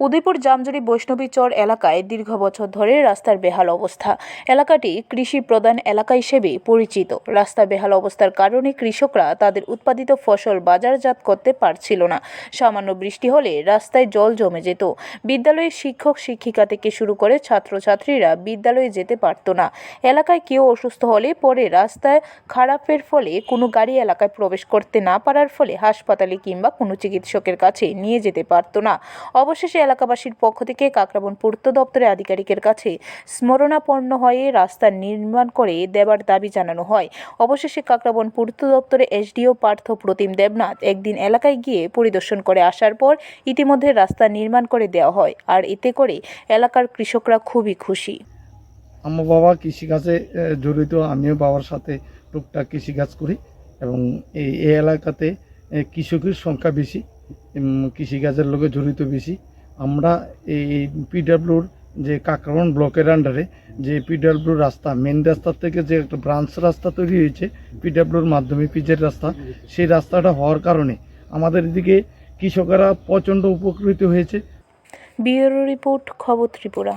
উদয়পুর জামজুরি বৈষ্ণবী চর এলাকায় দীর্ঘ বছর ধরে রাস্তার বেহাল অবস্থা। এলাকাটি কৃষি প্রধান এলাকা হিসেবে পরিচিত। রাস্তা বেহাল অবস্থার কারণে কৃষকরা তাদের উৎপাদিত ফসল বাজারজাত করতে পারছিল না। সামান্য বৃষ্টি হলে রাস্তায় জল জমে যেত। বিদ্যালয়ের শিক্ষক, শিক্ষিকা থেকে শুরু করে ছাত্রছাত্রীরা বিদ্যালয়ে যেতে পারত না। এলাকায় কেউ অসুস্থ হলে পরে রাস্তায় খারাপের ফলে কোনো গাড়ি এলাকায় প্রবেশ করতে না পারার ফলে হাসপাতালে কিংবা কোনো চিকিৎসকের কাছে নিয়ে যেতে পারত না। অবশেষে এলাকাবাসীর পক্ষ থেকে কাকরাবন পূর্ত দপ্তরের আধিকারিকের কাছে স্মরণাপন্ন হয়ে রাস্তা নির্মাণ করে দেবার দাবি জানানো হয়। অবশেষে কাকরাবন পূর্ত দপ্তরে এসডিও পার্থ প্রতিম দেবনাথ একদিন এলাকায় গিয়ে পরিদর্শন করে আসার পর ইতিমধ্যে রাস্তা নির্মাণ করে দেওয়া হয় আর এতে করে এলাকার কৃষকরা খুবই খুশি। আমার বাবা কৃষিকাজে জড়িত, আমিও বাবার সাথে টুকটাক কৃষিকাজ করি এবং এই এলাকাতে কৃষকের সংখ্যা বেশি কৃষিকাজের লোকে জড়িত বেশি। আমরা এই পিডাব্লিউর যে কাকরন ব্লকের আন্ডারে যে পিডাব্লিউর রাস্তা মেন রাস্তার থেকে যে একটা ব্রাঞ্চ রাস্তা তৈরি হয়েছে পিডাব্লিউর মাধ্যমে পিচের রাস্তা, সেই রাস্তাটা হওয়ার কারণে আমাদের এদিকে কৃষকেরা প্রচণ্ড উপকৃত হয়েছে। বিউরো রিপোর্ট, খবর ত্রিপুরা।